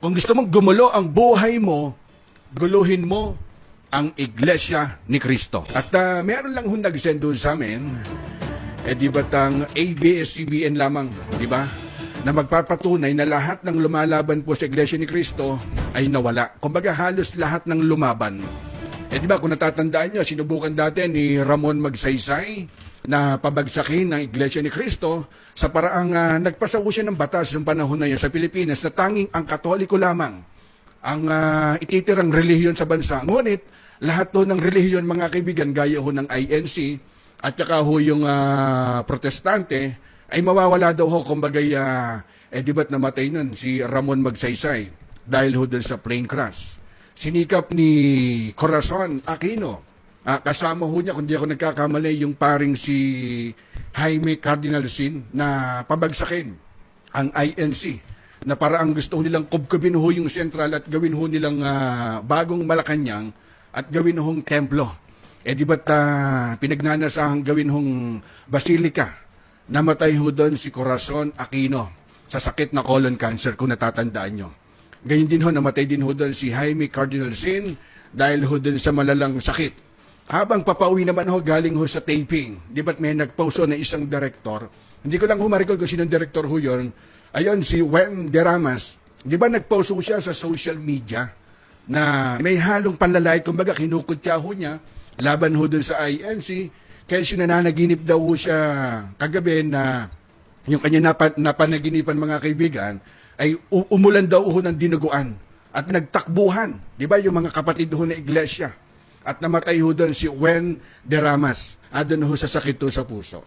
Kung gusto mong gumulo ang buhay mo, guluhin mo ang Iglesia ni Cristo. At ah, meron lang hong nag-send doon sa amin, eh di ba't ang ABS-CBN lamang, di ba? Na magpapatunay na lahat ng lumalaban po sa Iglesia ni Cristo ay nawala. Kumbaga halos lahat ng lumaban. Eh di ba kung natatandaan nyo, sinubukan dati ni Ramon Magsaysay na pabagsakin ang Iglesia ni Cristo sa paraang uh, nagpasaw siya ng batas noong panahon na yun sa Pilipinas na tanging ang Katoliko lamang ang uh, ititirang relihiyon sa bansa. Ngunit lahat to ng relihiyon mga kaibigan gaya ho ng INC at saka ho yung ah, protestante ay mawawala daw ho kumbaga uh, eh di ba't namatay nun si Ramon Magsaysay dahil ho dun sa plane crash. Sinikap ni Corazon Aquino Ah, kasama ho niya, kung di ako nagkakamali, yung paring si Jaime Cardinal Sin na pabagsakin ang INC na para ang gusto nilang kubkubin ho yung sentral at gawin ho nilang ah, bagong Malacanang at gawin hong templo. Eh di ba't ah, pinagnanasahang gawin hong basilika? Namatay ho doon si Corazon Aquino sa sakit na colon cancer kung natatandaan nyo. Ganyan din ho, namatay din ho doon si Jaime Cardinal Sin dahil ho doon sa malalang sakit. Habang papauwi naman ho, galing ho sa taping, di ba't may nagpost na isang director, hindi ko lang ho ma-recall kung sinong director ho yun, ayun si Wen Deramas, di ba nagpost siya sa social media na may halong panlalait, kumbaga kinukutya ho niya, laban ho dun sa INC, kaya siya nananaginip daw ho siya kagabi na yung kanya napa, napanaginipan mga kaibigan, ay umulan daw ho ng dinuguan at nagtakbuhan, di ba yung mga kapatid ho na iglesia, at namatay ho doon si Wen Deramas, adon ho sa sakit ho sa puso.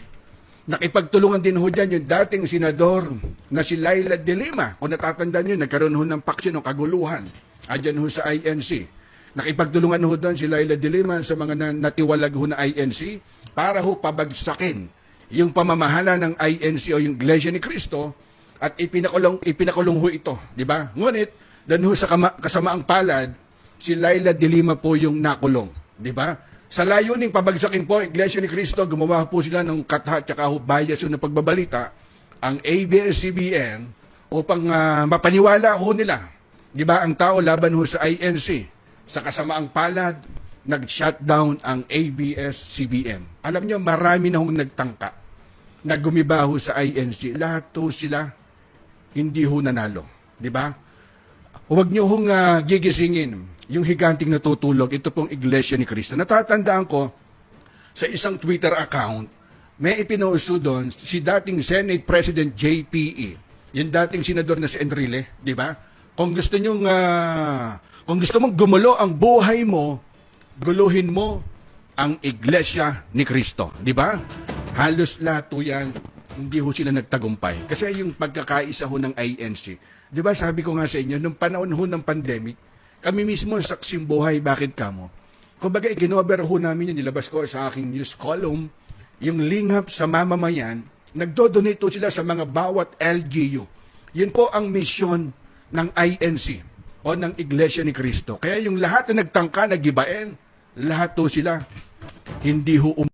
Nakipagtulungan din ho dyan yung dating senador na si Laila de Lima. Kung natatandaan nyo, nagkaroon ho ng paksyon o kaguluhan. Adyan ho sa INC. Nakipagtulungan ho doon si Laila de Lima sa mga na, natiwalag ho na INC para ho pabagsakin yung pamamahala ng INC o yung Iglesia ni Cristo at ipinakulong, ipinakulong ho ito. Di ba? Ngunit, doon ho sa kasamaang palad, si Laila de Lima po yung nakulong. Di ba? Sa layuning pabagsakin po, Iglesia ni Cristo, gumawa po sila ng katha at bias ng pagbabalita, ang ABS-CBN, upang ah, mapaniwala ho nila. Di ba, ang tao laban ho sa INC. Sa kasamaang palad, nag-shutdown ang ABS-CBN. Alam nyo, marami na hong nagtangka na gumiba sa INC. Lahat ho sila hindi ho nanalo. Di ba? Huwag niyo hong ah, gigisingin yung higanting natutulog. Ito pong Iglesia ni Cristo. Natatandaan ko sa isang Twitter account, may ipinauso doon si dating Senate President JPE, yung dating senador na si Enrile, di ba? Kung gusto niyo kung gusto mong gumulo ang buhay mo, guluhin mo ang Iglesia ni Cristo, di ba? Halos lahat yan, hindi ho sila nagtagumpay. Kasi yung pagkakaisa ho ng INC, di ba sabi ko nga sa inyo, nung panahon ho ng pandemic, kami mismo saksim buhay, bakit kamo? Kumbaga, ikinover ho namin yun, nilabas ko sa aking news column, yung lingap sa mamamayan, nagdo-donate sila sa mga bawat LGU. Yun po ang misyon ng INC o ng Iglesia ni Cristo. Kaya yung lahat na nagtangka, nagibain, lahat ho sila, hindi ho um-